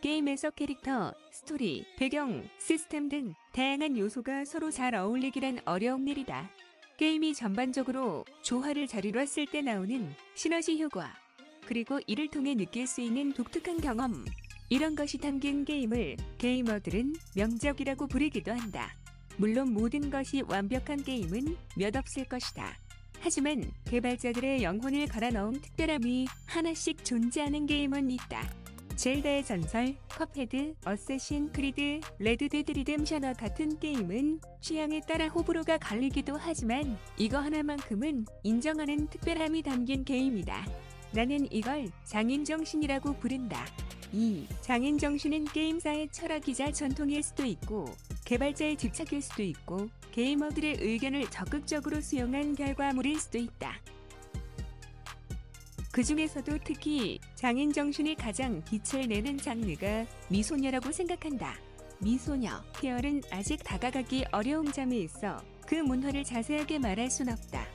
게임에서 캐릭터, 스토리, 배경, 시스템 등 다양한 요소가 서로 잘 어울리기란 어려운 일이다. 게임이 전반적으로 조화를 잘 이뤘을 때 나오는 시너지 효과, 그리고 이를 통해 느낄 수 있는 독특한 경험, 이런 것이 담긴 게임을 게이머들은 명작이라고 부르기도 한다. 물론 모든 것이 완벽한 게임은 몇 없을 것이다. 하지만 개발자들의 영혼을 갈아 넣은 특별함이 하나씩 존재하는 게임은 있다. 젤다의 전설, 컵헤드, 어쌔신 크리드, 레드 데드 리뎀션과 같은 게임은 취향에 따라 호불호가 갈리기도 하지만 이거 하나만큼은 인정하는 특별함이 담긴 게임이다. 나는 이걸 장인 정신이라고 부른다. 이 장인 정신은 게임사의 철학이자 전통일 수도 있고 개발자의 집착일 수도 있고 게이머들의 의견을 적극적으로 수용한 결과물일 수도 있다. 그 중에서도 특히 장인 정신이 가장 빛을 내는 장르가 미소녀라고 생각한다. 미소녀 계열은 아직 다가가기 어려운 점에 있어 그 문화를 자세하게 말할 순 없다.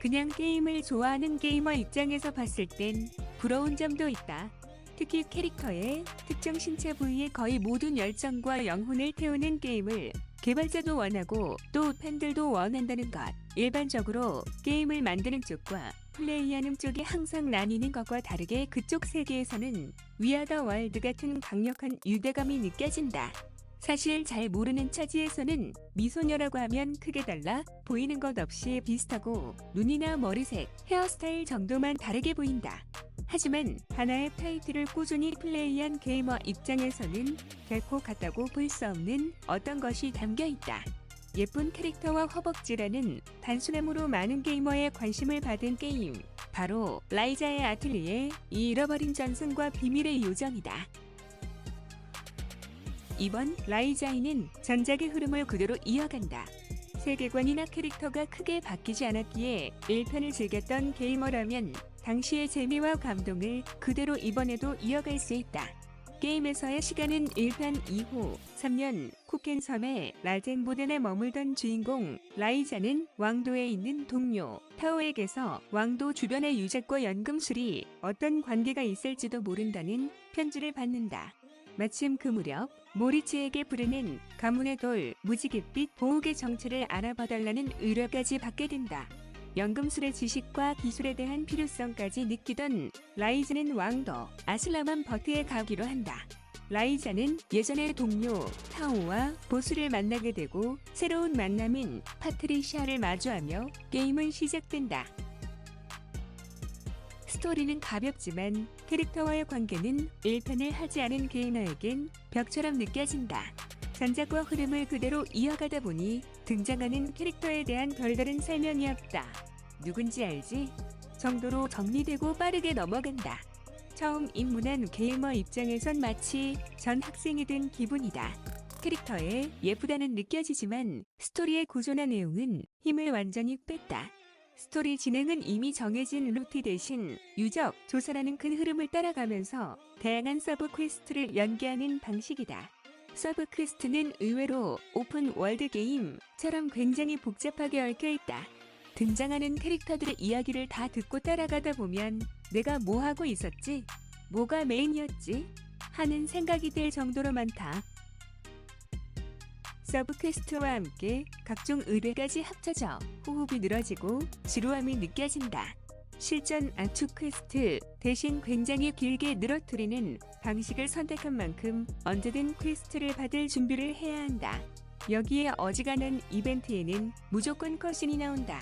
그냥 게임을 좋아하는 게이머 입장에서 봤을 땐 부러운 점도 있다. 특히 캐릭터의 특정 신체 부위에 거의 모든 열정과 영혼을 태우는 게임을 개발자도 원하고 또 팬들도 원한다는 것. 일반적으로 게임을 만드는 쪽과 플레이하는 쪽이 항상 나뉘는 것과 다르게 그쪽 세계에서는 위아더 월드 같은 강력한 유대감이 느껴진다. 사실 잘 모르는 차지에서는 미소녀라고 하면 크게 달라 보이는 것 없이 비슷하고 눈이나 머리색, 헤어스타일 정도만 다르게 보인다. 하지만 하나의 타이틀을 꾸준히 플레이한 게이머 입장에서는 결코 같다고 볼 수 없는 어떤 것이 담겨 있다. 예쁜 캐릭터와 허벅지라는 단순함으로 많은 게이머의 관심을 받은 게임. 바로 라이자의 아틀리에 이 잃어버린 전승과 비밀의 요정이다. 이번 라이자이는 전작의 흐름을 그대로 이어간다. 세계관이나 캐릭터가 크게 바뀌지 않았기에 1편을 즐겼던 게이머라면 당시의 재미와 감동을 그대로 이번에도 이어갈 수 있다. 게임에서의 시간은 1편 이후 3년 쿠켄섬의 라젠보덴에 머물던 주인공 라이자는 왕도에 있는 동료 타오에게서 왕도 주변의 유적과 연금술이 어떤 관계가 있을지도 모른다는 편지를 받는다. 마침 그 무렵 모리치에게 부르는 가문의 돌 무지갯빛 보호의 정체를 알아봐달라는 의뢰까지 받게 된다. 연금술의 지식과 기술에 대한 필요성까지 느끼던 라이즈는 왕도 아슬라만 버트에 가기로 한다. 라이자는 예전의 동료 타오와 보스를 만나게 되고 새로운 만남인 파트리시아를 마주하며 게임은 시작된다. 스토리는 가볍지만 캐릭터와의 관계는 1편을 하지 않은 게이머에겐 벽처럼 느껴진다. 전작과 흐름을 그대로 이어가다 보니 등장하는 캐릭터에 대한 별다른 설명이 없다. 누군지 알지? 정도로 정리되고 빠르게 넘어간다. 처음 입문한 게이머 입장에선 마치 전 학생이 된 기분이다. 캐릭터에 예쁘다는 느껴지지만 스토리의 구조나 내용은 힘을 완전히 뺐다. 스토리 진행은 이미 정해진 루트 대신 유적, 조사라는 큰 흐름을 따라가면서 다양한 서브 퀘스트를 연계하는 방식이다. 서브 퀘스트는 의외로 오픈 월드 게임처럼 굉장히 복잡하게 얽혀 있다. 등장하는 캐릭터들의 이야기를 다 듣고 따라가다 보면 내가 뭐 하고 있었지? 뭐가 메인이었지? 하는 생각이 들 정도로 많다. 서브 퀘스트와 함께 각종 의뢰까지 합쳐져 호흡이 늘어지고 지루함이 느껴진다. 실전 압축 퀘스트 대신 굉장히 길게 늘어뜨리는 방식을 선택한 만큼 언제든 퀘스트를 받을 준비를 해야 한다. 여기에 어지간한 이벤트에는 무조건 컷신이 나온다.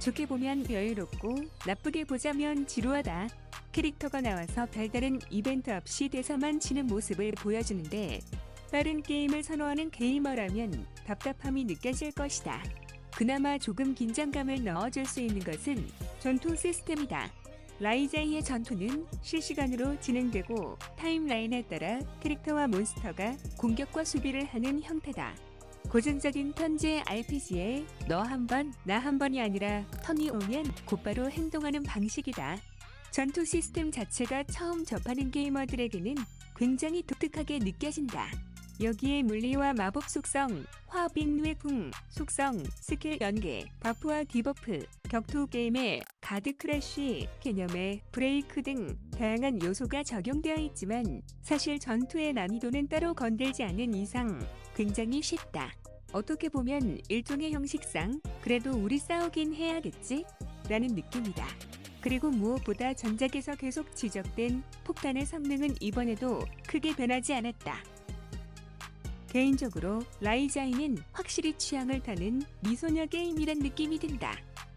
좋게 보면 여유롭고 나쁘게 보자면 지루하다. 캐릭터가 나와서 별다른 이벤트 없이 대사만 치는 모습을 보여주는데 빠른 게임을 선호하는 게이머라면 답답함이 느껴질 것이다. 그나마 조금 긴장감을 넣어줄 수 있는 것은 전투 시스템이다. 라이자이의 전투는 실시간으로 진행되고 타임라인에 따라 캐릭터와 몬스터가 공격과 수비를 하는 형태다. 고전적인 턴제 RPG에 너 한 번, 나 한 번이 아니라 턴이 오면 곧바로 행동하는 방식이다. 전투 시스템 자체가 처음 접하는 게이머들에게는 굉장히 독특하게 느껴진다. 여기에 물리와 마법 속성, 화빙뇌궁, 속성, 스킬 연계, 버프와 디버프, 격투 게임의 가드 크래쉬, 개념의 브레이크 등 다양한 요소가 적용되어 있지만 사실 전투의 난이도는 따로 건들지 않는 이상 굉장히 쉽다. 어떻게 보면 일종의 형식상 그래도 우리 싸우긴 해야겠지? 라는 느낌이다. 그리고 무엇보다 전작에서 계속 지적된 폭탄의 성능은 이번에도 크게 변하지 않았다. 개인적으로 라이자이는 확실히 취향을 타는 미소녀 게임이란 느낌이 든다.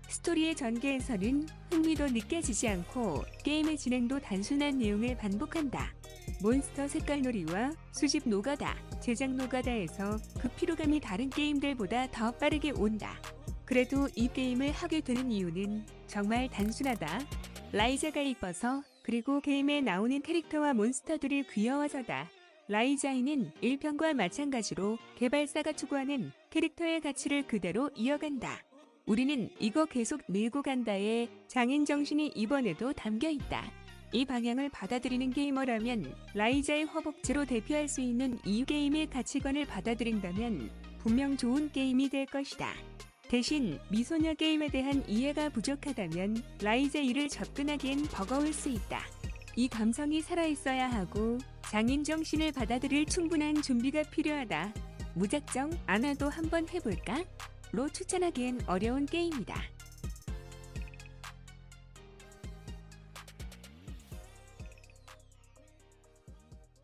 스토리의 전개에서는 흥미도 느껴지지 않고 게임의 진행도 단순한 내용을 반복한다. 몬스터 색깔 놀이와 수집 노가다, 제작 노가다에서 그 피로감이 다른 게임들보다 더 빠르게 온다. 그래도 이 게임을 하게 되는 이유는 정말 단순하다. 라이자가 이뻐서 그리고 게임에 나오는 캐릭터와 몬스터들이 귀여워서다. 라이자이는 1편과 마찬가지로 개발사가 추구하는 캐릭터의 가치를 그대로 이어간다. 우리는 이거 계속 밀고 간다의 장인 정신이 이번에도 담겨 있다. 이 방향을 받아들이는 게이머라면 라이자의 허벅지로 대표할 수 있는 이 게임의 가치관을 받아들인다면 분명 좋은 게임이 될 것이다. 대신 미소녀 게임에 대한 이해가 부족하다면 라이자 이를 접근하기엔 버거울 수 있다. 이 감성이 살아있어야 하고 장인 정신을 받아들일 충분한 준비가 필요하다. 무작정 안 와도 한번 해볼까? 로 추천하기엔 어려운 게임이다.